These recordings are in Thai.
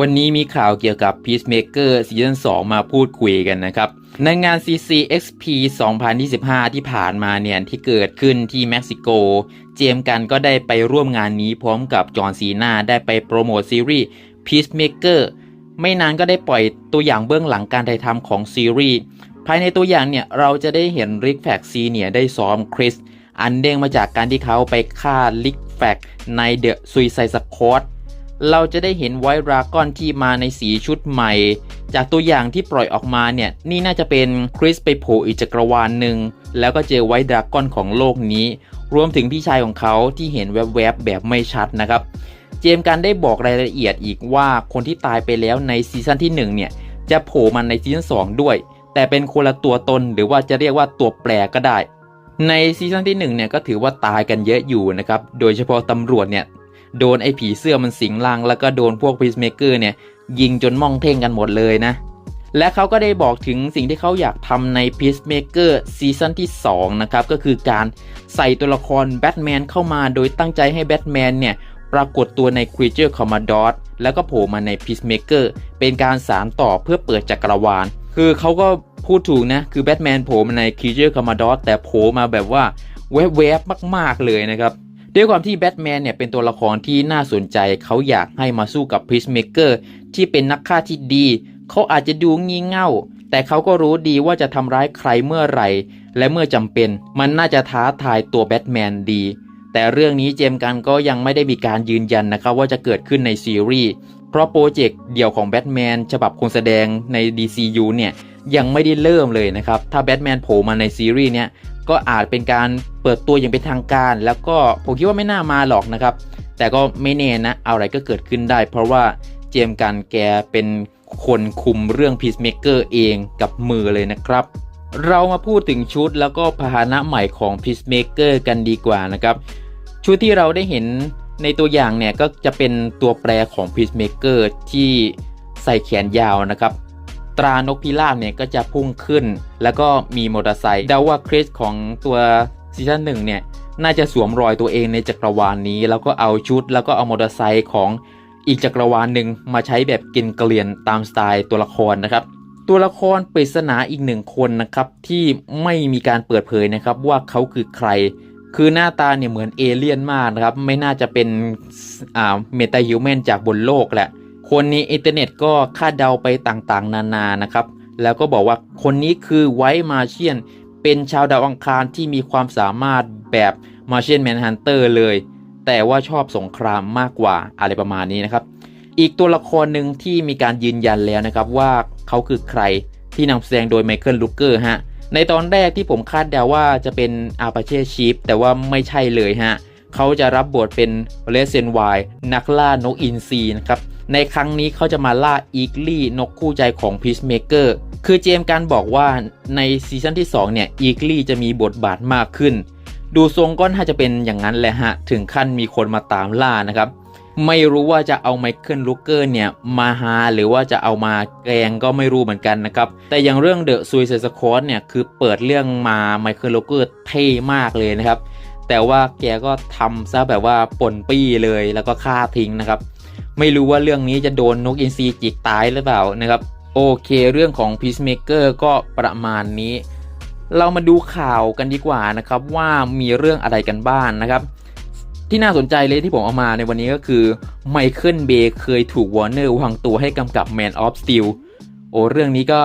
วันนี้มีข่าวเกี่ยวกับ Peacemaker ซีซั่น2มาพูดคุยกันนะครับ ในงาน CCXP 2025 ที่ผ่านมาเนี่ย ที่เกิดขึ้นที่เม็กซิโก เจมส์กันก็ได้ไปร่วมงานนี้พร้อมกับจอห์นซีนาได้ไปโปรโมทซีรีส์ Peacemaker ไม่นานก็ได้ปล่อยตัวอย่างเบื้องหลังการถ่ายทำของซีรีส์ ภายในตัวอย่างเนี่ย เราจะได้เห็นริกแฟกซีเนี่ยได้ซ้อมคริสอันเด้งมาจากการที่เขาไปฆ่าลิกแฟกในเดอะซุยไซสคอต เราจะได้เห็นไวท์ดราก้อนที่มาในสีชุดใหม่ จากตัวอย่างที่ปล่อยออกมาเนี่ย นี่น่าจะเป็นคริสไปโผล่อีกจักรวาลหนึ่ง แล้วก็เจอไวท์ดราก้อนของโลกนี้ รวมถึงพี่ชายของเขาที่เห็นแวบๆแบบไม่ชัดนะครับ เจมกันได้บอกรายละเอียดอีกว่าคนที่ตายไปแล้วในซีซั่นที่ 1 เนี่ย จะโผล่มาในซีซั่น2 ด้วย แต่เป็นคนละตัวตนหรือว่าจะเรียกว่าตัวแปรก็ได้ ในซีซั่นที่1เนี่ยก็ถือว่าตายกันเยอะอยู่นะครับ โดยเฉพาะตำรวจเนี่ย โดนไอ้ผีเสื้อมันสิงลัง แล้วก็โดนพวกพีซเมเกอร์เนี่ย ยิงจนมองเท่งกันหมดเลยนะ และเขาก็ได้บอกถึงสิ่งที่เขาอยากทำใน Peacemaker ซีซั่นที่ 2 นะครับ ก็คือการใส่ตัวละครแบทแมนเข้ามาโดยตั้งใจให้แบทแมนเนี่ยปรากฏตัวใน Creature Commodore แล้วก็โผล่มาใน Peacemaker เป็นการสารต่อเพื่อเปิดจักรวาล คือเขาก็พูดถูกนะ คือแบทแมนโผล่มาใน Creature Commodore แต่โผล่มาแบบว่าแวบๆมาก ๆ เลยนะครับ ด้วยความที่แบทแมนเนี่ยเป็นตัวละครที่น่าสนใจเขาอยากให้มาสู้กับพีซเมเกอร์ที่เป็นนักฆ่าที่ดี เขาอาจจะดูงี่เง่า แต่เขาก็รู้ดีว่าจะทำร้ายใครเมื่อไหร่ และเมื่อจำเป็น มันน่าจะท้าทายตัวแบทแมนดี แต่เรื่องนี้เจมกันก็ยังไม่ได้มีการยืนยันนะครับว่าจะเกิดขึ้นในซีรีส์เพราะโปรเจกต์เดี่ยวของแบทแมนฉบับคนแสดงใน DCU เนี่ยยังไม่ได้เริ่มเลยนะครับ ถ้าแบทแมนโผล่มาในซีรีส์เนี่ย ก็อาจเป็นการเปิดตัวอย่างเป็นทางการ แล้วก็ผมคิดว่าไม่น่ามาหรอกนะครับ แต่ก็ไม่แน่นะอะไรก็เกิดขึ้นได้ เพราะว่าเจมกันแกเป็นคนคุมเรื่อง Peacemaker เองกับมือเลยนะครับ เรามาพูดถึงชุดแล้วก็พาหนะใหม่ของ Peacemaker กันดีกว่านะครับ ชุดที่เราได้เห็นในตัวอย่างเนี่ยก็จะเป็นตัวแปรของ Peacemaker ที่ใส่แขนยาวนะครับ ตรานกพิราบเนี่ยก็จะพุ่งขึ้น แล้วก็มีมอเตอร์ไซค์เดาว่าคริสของตัวซีซั่นหนึ่งเนี่ยน่าจะสวมรอยตัวเองในจักรวาลนนี้ แล้วก็เอาชุดแล้วก็เอามอเตอร์ไซค์ของอีกจักรวาลหนึ่งมาใช้แบบกินเกลียนตามสไตล์ตัวละครนะครับ ตัวละครปริศนาอีกหนึ่งคนนะครับที่ไม่มีการเปิดเผยนะครับว่าเขาคือใคร คือหน้าตาเนี่ยเหมือนเอเลี่ยนมากนะครับ ไม่น่าจะเป็นอ่าเมตาฮิวแมนจากบนโลกแหละ คนนี้อินเทอร์เน็ตก็คาดเดาไปต่างๆ นานานะครับ แล้วก็บอกว่าคนนี้คือไวท์มาเชียน เป็นชาวดาวอังคารที่มีความสามารถแบบมาเชียนแมนฮันเตอร์เลย แต่ว่าชอบสงครามมากกว่าอะไรประมาณนี้นะครับ อีกตัวละครหนึ่งที่มีการยืนยันแล้วนะครับว่าเขาคือใครที่นำแสดงโดยไมเคิลลูเกอร์ฮะ ในตอนแรกที่ผมคาดเดาว่าจะเป็นอาปาเช่ชีฟแต่ว่าไม่ใช่เลยฮะ เขาจะรับบทเป็นเลเซนไวนักล่านกอินทรีนะครับ ในครั้งนี้เขาจะมาล่าอีกลี่นกคู่ใจของพีซเมเกอร์คือเจมการบอกว่าในซีซั่นที่ 2 เนี่ยอีกลี่จะมีบทบาทมากขึ้น ดูทรงก็น่าจะเป็นอย่างนั้นแหละฮะ ถึงขั้นมีคนมาตามล่านะครับ ไม่รู้ว่าจะเอาไมเคิลลูเกอร์เนี่ย มาหาหรือว่าจะเอามาแกงก็ไม่รู้เหมือนกันนะครับ แต่อย่างเรื่องเดอะซูซ i ส e ค q เนี่ย คือเปิดเรื่องมาไมเคิลลูเกอร์เท่มากเลยนะครับ แต่ว่าแกก็ทำซะแบบว่าป่นปี้เลยแล้วก็ฆ่าทิ้งนะครับ ไม่รู้ว่าเรื่องนี้จะโดนนกอินทรีจิกตายหรือเปล่านะครับ โอเคเรื่องของ Peacemaker ก็ประมาณนี้ เรามาดูข่าวกันดีกว่านะครับว่ามีเรื่องอะไรกันบ้างนนะครับ ที่น่าสนใจเลยที่ผมเอามาในวันนี้ก็คือไมเคิลเบย์เคยถูกวอร์เนอร์วางตัวให้กำกับ Man of Steel โอ้เรื่องนี้ก็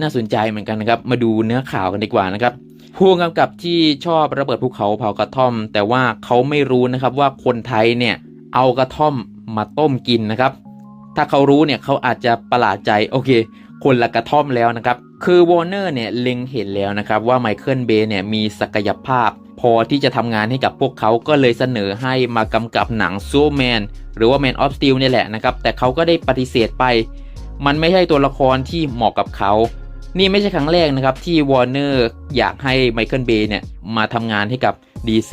น่าสนใจเหมือนกันนะครับ มาดูเนื้อข่าวกันดีกว่านะครับผู้กำกับที่ชอบระเบิดภูเขาเผากระท่อม แต่ว่าเขาไม่รู้นะครับว่าคนไทยเนี่ยเอากระท่อม มาต้มกินนะครับ ถ้าเขารู้เนี่ยเขาอาจจะประหลาดใจโอเค คนละกระท่อมแล้วนะครับ คือวอร์เนอร์เนี่ยเล็งเห็นแล้วนะครับว่าไมเคิลเบย์เนี่ยมีศักยภาพ พอที่จะทำงานให้กับพวกเขาก็เลยเสนอให้มากำกับหนังซูแมนหรือว่า Man of Steel เนี่ยแหละนะครับ แต่เขาก็ได้ปฏิเสธไป มันไม่ใช่ตัวละครที่เหมาะกับเขานี่ไม่ใช่ครั้งแรกนะครับที่วอร์เนอร์อยากให้ไมเคิลเบย์เนี่ยมาทำงานให้กับ DC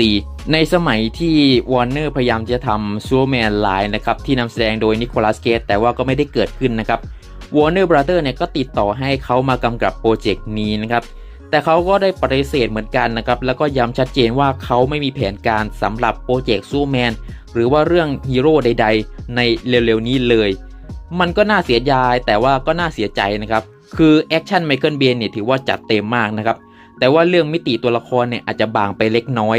ในสมัยที่วอร์เนอร์พยายามจะทำซูแมนไลน์นะครับที่นำแสดงโดยนิโคลัสเกตแต่ว่าก็ไม่ได้เกิดขึ้นนะครับ Warner Brother เนี่ยก็ติดต่อให้เขามากำกับโปรเจกต์นี้นะครับแต่เขาก็ได้ปฏิเสธเหมือนกันนะครับแล้วก็ย้ำชัดเจนว่าเขาไม่มีแผนการสำหรับโปรเจกต์ซูแมนหรือว่าเรื่องฮีโร่ใด ๆ ในเร็วๆนี้เลย มันก็น่าเสียดายแต่ว่าก็น่าเสียใจนะครับคือแอคชั่นไมเคิลเบนเนี่ยถือว่าจัดเต็มมากนะครับ แต่ว่าเรื่องมิติตัวละครเนี่ยอาจจะบางไปเล็กน้อย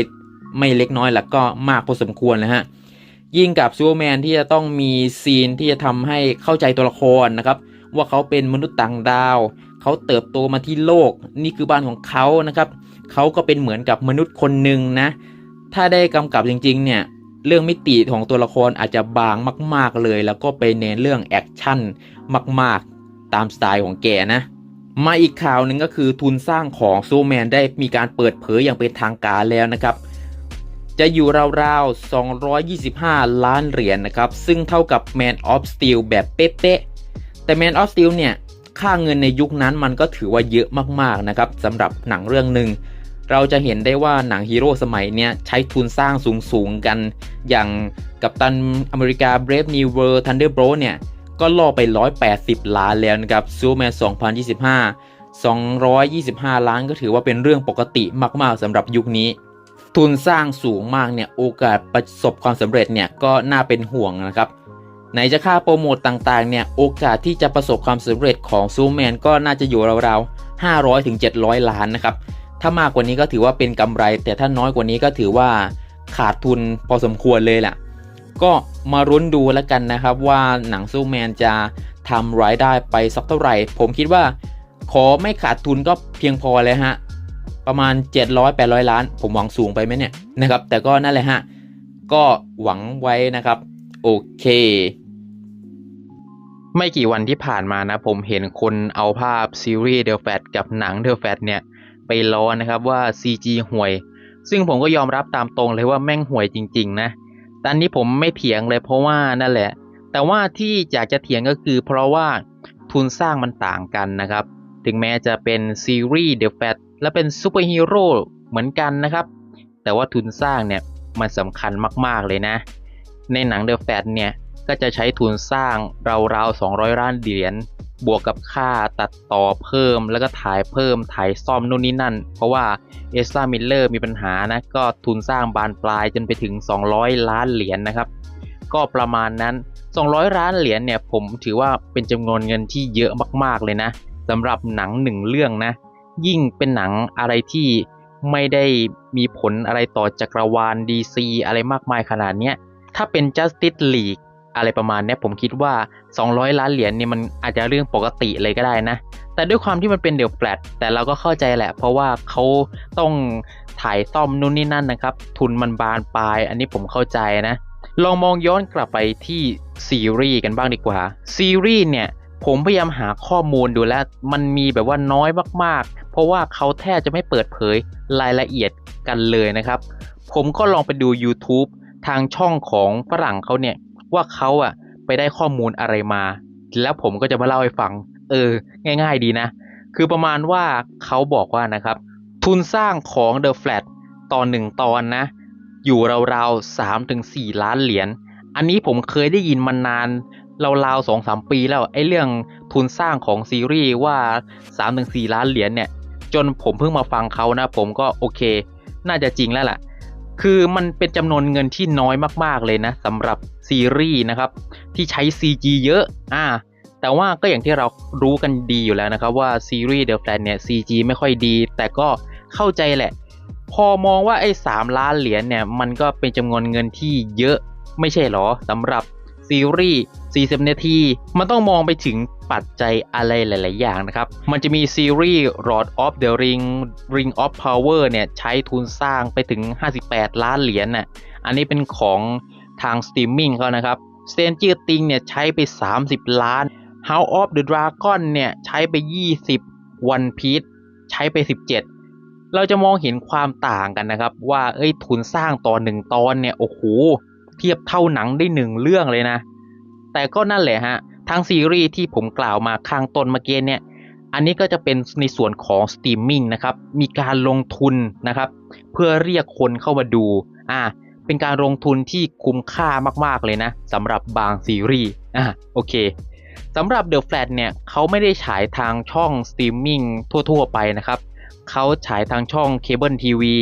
ไม่เล็กน้อยแล้วก็มากพอสมควรนะฮะยิ่งกับซูเปอร์แมนที่จะต้องมีซีนที่จะทำให้เข้าใจตัวละครนะครับ ว่าเขาเป็นมนุษย์ต่างดาว เขาเติบโตมาที่โลก นี่คือบ้านของเขานะครับ เขาก็เป็นเหมือนกับมนุษย์คนหนึ่งนะ ถ้าได้กำกับจริง ๆ เนี่ย เรื่องมิติของตัวละครอาจจะบางมาก ๆเลย แล้วก็ไปเน้นเรื่องแอคชั่นมาก ๆ ตามสไตล์ของแกนะ มาอีกข่าวหนึ่งก็คือทุนสร้างของซูแมนได้มีการเปิดเผยอย่างเป็นทางการแล้วนะครับ จะอยู่ราวๆ 225 ล้านเหรียญนนะครับ ซึ่งเท่ากับ Man of Steel แบบเป๊ะๆแต่ Man of Steel เนี่ย ค่าเงินในยุคนั้นมันก็ถือว่าเยอะมากๆนะครับสำหรับหนังเรื่องหนึ่งเราจะเห็นได้ว่าหนังฮีโร่สมัยเนี้ยใช้ทุนสร้างสูงๆกัน อย่างกับตันอเมริกา Brave New World Thunderbolt เนี่ย ก็ล่อไป 180 ล้านแล้วนะครับซูเปอร์แมน2025 225 ล้านก็ถือว่าเป็นเรื่องปกติมากๆสำหรับยุคนี้ ทุนสร้างสูงมากเนี่ยโอกาสประสบความสำเร็จเนี่ยก็น่าเป็นห่วงนะครับไหนจะค่าโปรโมตต่างๆเนี่ยโอกาสที่จะประสบความสำเร็จของซูแมนก็น่าจะอยู่ราวๆ 500ถึง700 ล้านนะครับถ้ามากกว่านี้ก็ถือว่าเป็นกำไร แต่ถ้าน้อยกว่านี้ก็ถือว่าขาดทุนพอสมควรเลยแหละ ก็มารุ้นดูแล้วกันนะครับ ว่าหนังซูแมนจะทำรายได้ไปสักเท่าไหร่ ผมคิดว่า ขอไม่ขาดทุนก็เพียงพอเลยฮะ ประมาณ 700-800 ล้าน ผมหวังสูงไปไหมเนี่ยนะครับ แต่ก็นั่นแหละฮะ ก็หวังไว้นะครับ โอเค ไม่กี่วันที่ผ่านมานะ ผมเห็นคนเอาภาพซีรีส์เดลแฟตกับหนังเดลแฟตเนี่ย ไปล้อนะครับว่า CG ห่วย ซึ่งผมก็ยอมรับตามตรงเลยว่าแม่งห่วยจริง ๆ นะ แต่อันนี้ผมไม่เถียงเลยเพราะว่านั่นแหละ แต่ว่าที่อยากจะเถียงก็คือ เพราะว่าทุนสร้างมันต่างกันนะครับ ถึงแม้จะเป็นซีรีส์เดลแฟตและเป็นซูเปอร์ฮีโร่เหมือนกันนะครับ แต่ว่าทุนสร้างเนี่ยมันสำคัญมากๆเลยนะ ในหนังเดลแฟตเนี่ยก็จะใช้ทุนสร้างราวๆ200ล้านเหรียญ บวกกับค่าตัดต่อเพิ่มแล้วก็ถ่ายเพิ่มถ่ายซ่อมนู่นนี่นั่น เพราะว่าเอสซามิลเลอร์มีปัญหานะ ก็ทุนสร้างบานปลายจนไปถึง 200 ล้านเหรียญนนะครับ ก็ประมาณนั้น 200 ล้านเหรียญเนี่ยผมถือว่าเป็นจำนวนเงินที่เยอะมากๆเลยนะสำหรับหนังหนึ่งเรื่องนะ ยิ่งเป็นหนังอะไรที่ไม่ได้มีผลอะไรต่อจักรวาล DC อะไรมากมายขนาดเนี้ยถ้าเป็น Justice League อะไรประมาณนี้ผมคิดว่า 200 ล้านเหรียญเนี่ยมันอาจจะเรื่องปกติเลยก็ได้นะ แต่ด้วยความที่มันเป็นเดี่ยวแฟลตแต่เราก็เข้าใจแหละ เพราะว่าเขาต้องถ่ายซ่อมนู่นนี่นั่นนะครับ ทุนมันบานปลาย อันนี้ผมเข้าใจนะ ลองมองย้อนกลับไปที่ซีรีส์กันบ้างดีกว่า ซีรีส์เนี่ยผมพยายามหาข้อมูลดูแล้ว มันมีแบบว่าน้อยมากๆ เพราะว่าเขาแทบจะไม่เปิดเผยรายละเอียดกันเลยนะครับ ผมก็ลองไปดู YouTube ทางช่องของฝรั่งเขาเนี่ย ว่าเขาอะไปได้ข้อมูลอะไรมา แล้วผมก็จะมาเล่าให้ฟัง เออ ง่าย ๆ ดีนะ คือประมาณว่าเขาบอกว่านะครับ ทุนสร้างของ The Flat ตอนหนึ่งตอนนะ อยู่ราวๆสามถึงสี่ล้านเหรียญ อันนี้ผมเคยได้ยินมานานราวๆสองสามปีแล้วไอ้เรื่องทุนสร้างของซีรีส์ว่าสามถึงสี่ล้านเหรียญเนี่ย จนผมเพิ่งมาฟังเขานะ ผมก็โอเค น่าจะจริงแล้วล่ะ คือมันเป็นจำนวนเงินที่น้อยมากๆเลยนะสำหรับซีรีส์นะครับ ที่ใช้ CG เยอะอ่าแต่ว่าก็อย่างที่เรารู้กันดีอยู่แล้วนะครับว่าซีรีส์ The Flash เนี่ย CG ไม่ค่อยดี แต่ก็เข้าใจแหละ พอมองว่าไอ้สามล้านเหรียญเนี่ยมันก็เป็นจำนวนเงินที่เยอะไม่ใช่หรอสำหรับซีรีส์40นาที มันต้องมองไปถึง ปัจจัยอะไรหลาย ๆ อย่างนะครับ มันจะมีซีรีส์ Lord of the Ring Ring of Power เนี่ยใช้ทุนสร้างไปถึง 58 ล้านเหรียญน่ะ อันนี้เป็นของทางสตรีมมิ่งเขานะครับ Stranger Things เนี่ยใช้ไป 30 ล้าน House of the Dragon เนี่ยใช้ไป 20 One Piece ใช้ไป 17 เราจะมองเห็นความต่างกันนะครับ ว่าเอ้ยทุนสร้างตอนหนึ่งตอนเนี่ยโอ้โหเทียบเท่าหนังได้หนึ่งเรื่องเลยนะ แต่ก็นั่นแหละฮะ ทั้งซีรีส์ที่ผมกล่าวมาข้างต้นเมื่อกี้เนี่ย อันนี้ก็จะเป็นในส่วนของสตรีมมิ่งนะครับ มีการลงทุนนะครับ เพื่อเรียกคนเข้ามาดู อ่า เป็นการลงทุนที่คุ้มค่ามากๆเลยนะสำหรับบางซีรีส์ อ่า โอเคสำหรับ The Flash เนี่ยเขาไม่ได้ฉายทางช่องสตรีมมิ่งทั่ว ๆ ไปนะครับเขาฉายทางช่องเคเบิลทีวี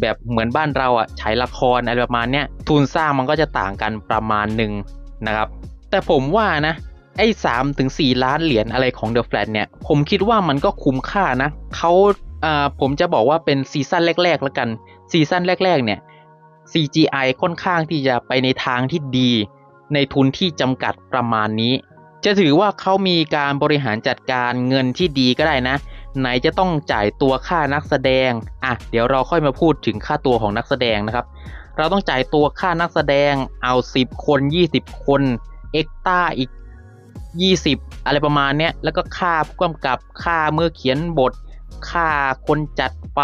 แบบเหมือนบ้านเราอะฉายละครอะไรประมาณเนี้ยทุนสร้างมันก็จะต่างกันประมาณหนึ่งนะครับ แต่ผมว่านะ ไอ้สามถึงสี่ล้านเหรียญอะไรของ The Flash เนี่ย ผมคิดว่ามันก็คุ้มค่านะ เขาอ่าผมจะบอกว่าเป็นซีซั่นแรก ๆ แล้วกัน ซีซั่นแรก ๆ เนี่ย CGI ค่อนข้างที่จะไปในทางที่ดี ในทุนที่จำกัดประมาณนี้ จะถือว่าเขามีการบริหารจัดการเงินที่ดีก็ได้นะ ไหนจะต้องจ่ายตัวค่านักแสดง อะ เดี๋ยวเราค่อยมาพูดถึงค่าตัวของนักแสดงนะครับ เราต้องจ่ายตัวค่านักแสดง เอา 10 คน 20 คน เอ็กต้าอีก 20 อะไรประมาณเนี้ย แล้วก็ค่าผู้กำกับ ค่าเมื่อเขียนบท ค่าคนจัดไฟ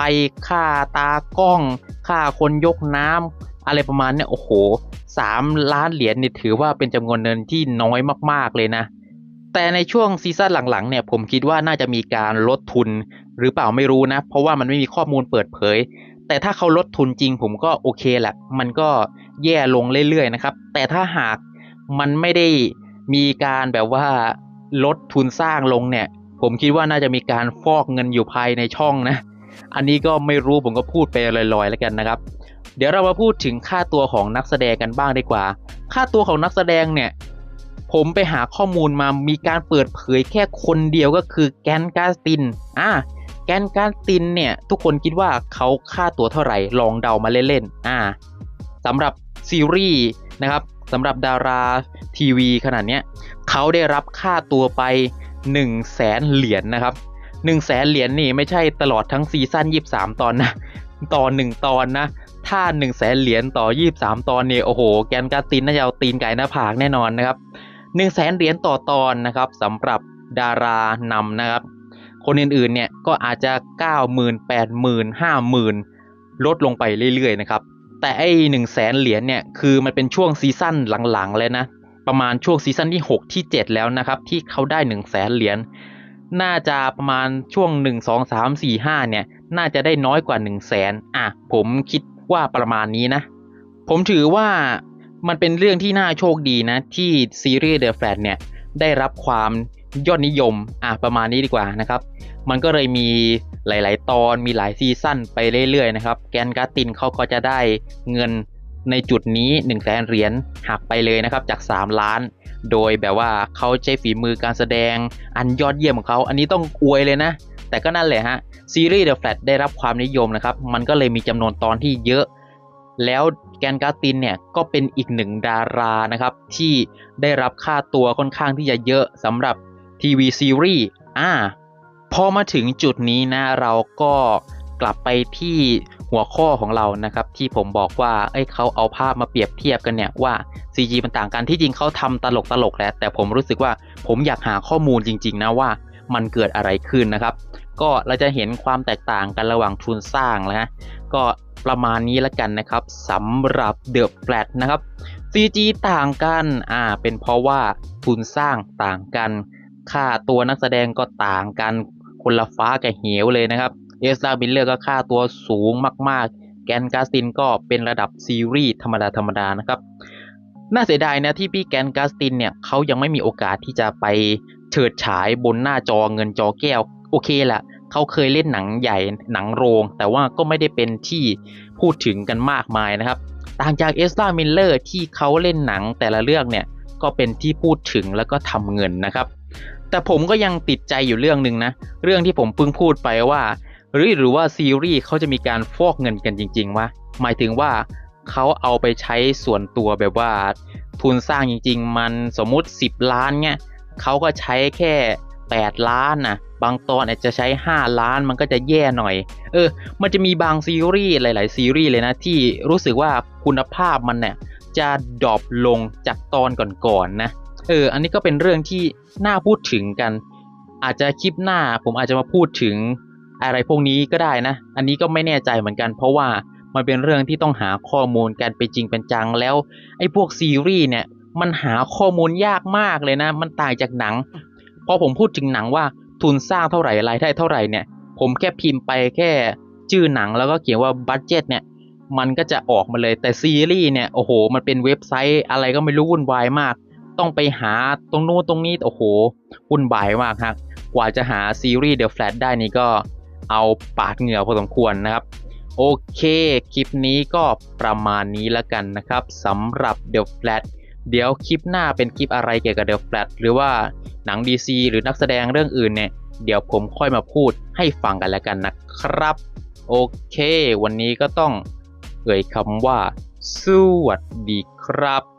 ค่าตากล้อง ค่าคนยกน้ำ อะไรประมาณเนี้ย โอ้โห 3 ล้านเหรียญนี่ถือว่าเป็นจำนวนเงินที่น้อยมากๆเลยนะ แต่ในช่วงซีซั่นหลังๆเนี่ย ผมคิดว่าน่าจะมีการลดทุนหรือเปล่าไม่รู้นะ เพราะว่ามันไม่มีข้อมูลเปิดเผย แต่ถ้าเขาลดทุนจริงผมก็โอเคแหละ มันก็แย่ลงเรื่อยๆนะครับ แต่ถ้าหากมันไม่ได้ มีการแบบว่าลดทุนสร้างลงเนี่ย ผมคิดว่าน่าจะมีการฟอกเงินอยู่ภายในช่องนะ อันนี้ก็ไม่รู้ผมก็พูดไปลอยๆแล้วกันนะครับ เดี๋ยวเรามาพูดถึงค่าตัวของนักแสดงกันบ้างดีกว่า ค่าตัวของนักแสดงเนี่ย ผมไปหาข้อมูลมามีการเปิดเผยแค่คนเดียวก็คือแกนกาสตินอ่าแกนกาสตินเนี่ย ทุกคนคิดว่าเขาค่าตัวเท่าไหร่ลองเดามาเล่นๆอ่าสำหรับซีรีส์นะครับ สำหรับดาราทีวีขนาดนี้เขาได้รับค่าตัวไป1 0 0 0 0แสนเหรียญนนะครับ1 0 0 0 0แสนเหรียญนี่ไม่ใช่ตลอดทั้งซีซั่น23 ตอนนะต่อ 1 ตอนนะ ถ้า1 0 0 0 0แสนเหรียญต่อ 23 ตอนเนี่ยโอ้โห แกนกาตินน่าจะเอาตีนไก่หน้าผากแน่นอนนะครับ1 0 0 0 0แสนเหรียญต่อตอนนะครับสำหรับดารานำนะครับ คนอื่นๆเนี่ยก็อาจจะ 90,000 80,000 50,000 ลดลงไปเรื่อยๆนะครับ แต่ไอ้หนึ่งแสนเหรียญเนี่ยคือมันเป็นช่วงซีซั่นหลังๆเลยนะ ประมาณช่วงซีซั่นที่ 6 ที่ 7 แล้วนะครับ ที่เขาได้1นึ่งแสนเหรียญน่าจะประมาณช่วง 1 2 3 4 5 เนี่ย น่าจะได้น้อยกว่า1นึ่งแสนอะ ผมคิดว่าประมาณนี้นะ ผมถือว่ามันเป็นเรื่องที่น่าโชคดีนะ ที่ซีรีส์ The Flash เนี่ย ได้รับความยอดนิยม อะ ประมาณนี้ดีกว่านะครับ มันก็เลยมี หลาย ๆ ตอนมีหลายซีซั่นไปเรื่อย ๆ นะครับ แกนการ์ตินเขาก็จะได้เงินในจุดนี้1นึ่งแสนเหรียญหักไปเลยนะครับจาก 3 ล้าน โดยแบบว่าเขาใช้ฝีมือการแสดงอันยอดเยี่ยมของเขา อันนี้ต้องอวยเลยนะ แต่ก็นั่นแหละฮะ ซีรีส์ The Flash ได้รับความนิยมนะครับ มันก็เลยมีจำนวนตอนที่เยอะ แล้วแกนการ์ตินเนี่ย ก็เป็นอีกหนึ่งดารานะครับ ที่ได้รับค่าตัวค่อนข้างที่จะเยอะสำหรับทีวีซีรีส์อ่า พอมาถึงจุดนี้นะเราก็กลับไปที่หัวข้อของเรานะครับ ที่ผมบอกว่าเอ้ยเขาเอาภาพมาเปรียบเทียบกันเนี่ยว่า CG มันต่างกันที่จริงเขาทำตลกตลกแหละแต่ผมรู้สึกว่าผมอยากหาข้อมูลจริง ๆ นะว่ามันเกิดอะไรขึ้นนะครับ ก็เราจะเห็นความแตกต่างกันระหว่างทุนสร้างนะฮะก็ประมาณนี้ล้วกันนะครับสำหรับ The Flash นะครับ CG ต่างกันอ่าเป็นเพราะว่าทุนสร้างต่างกันค่าตัวนักแสดงก็ต่างกัน คนละฟ้ากับเหวเลยนะครับเอสลาบิลเลอร์ก็ค่าตัวสูงมากๆ แกนกาสตินก็เป็นระดับซีรีส์ธรรมดาธรรมดานะครับ น่าเสียดายนะที่พี่แกนกาสตินเนี่ยเขายังไม่มีโอกาสที่จะไปเฉิดฉายบนหน้าจอเงินจอแก้ว โอเคแหละเขาเคยเล่นหนังใหญ่หนังโรง แต่ว่าก็ไม่ได้เป็นที่พูดถึงกันมากมายนะครับ ต่างจากเอสลามิลเลอร์ที่เขาเล่นหนังแต่ละเรื่องเนี่ยก็เป็นที่พูดถึงแล้วก็ทำเงินนะครับ แต่ผมก็ยังติดใจอยู่เรื่องหนึ่งนะ เรื่องที่ผมเพิ่งพูดไปว่า หรือหรือว่าซีรีส์เขาจะมีการฟอกเงินกันจริงๆวะหมายถึงว่าเขาเอาไปใช้ส่วนตัวแบบว่า ทุนสร้างจริง ๆ มันสมมุติ 10 ล้านเนี่ยเขาก็ใช้แค่ 8 ล้านนะบางตอนอาจจะใช้ 5 ล้านมันก็จะแย่หน่อย เออ มันจะมีบางซีรีส์หลาย ๆ ซีรีส์เลยนะ ที่รู้สึกว่าคุณภาพมันเนี่ยจะดรอปลงจากตอนก่อนๆนนะ เออ อันนี้ก็เป็นเรื่องที่น่าพูดถึงกัน อาจจะคลิปหน้าผมอาจจะมาพูดถึงอะไรพวกนี้ก็ได้นะ อันนี้ก็ไม่แน่ใจเหมือนกัน เพราะว่ามันเป็นเรื่องที่ต้องหาข้อมูลกันเป็นจริงเป็นจังแล้ว ไอ้พวกซีรีส์เนี่ย มันหาข้อมูลยากมากเลยนะ มันต่างจากหนัง พอผมพูดถึงหนังว่าทุนสร้างเท่าไหร่รายได้เท่าไหร่เนี่ย ผมแค่พิมพ์ไปแค่ชื่อหนังแล้วก็เขียนว่าบัตเจ็ตเนี่ยมันก็จะออกมาเลยแต่ซีรีส์เนี่ยโอ้โห มันเป็นเว็บไซต์อะไรก็ไม่รู้วุ่นวายมาก ต้องไปหาตรงนู้นตรงนี้โอ้โหวุ่นวายมากฮะกว่าจะหาซีรีส์เดอะแฟลชได้นี่ก็เอาปาดเหงื่อพอสมควรนะครับ โอเค คลิปนี้ก็ประมาณนี้แล้วกันนะครับสำหรับเดอะแฟลชเดี๋ยวคลิปหน้าเป็นคลิปอะไรเกี่ยวกับเดอะแฟลชหรือว่าหนัง DC หรือนักแสดงเรื่องอื่นเนี่ย เดี๋ยวผมค่อยมาพูดให้ฟังกันแล้วกันนะครับ โอเค วันนี้ก็ต้องเอ่ยคำว่า สวัสดีครับ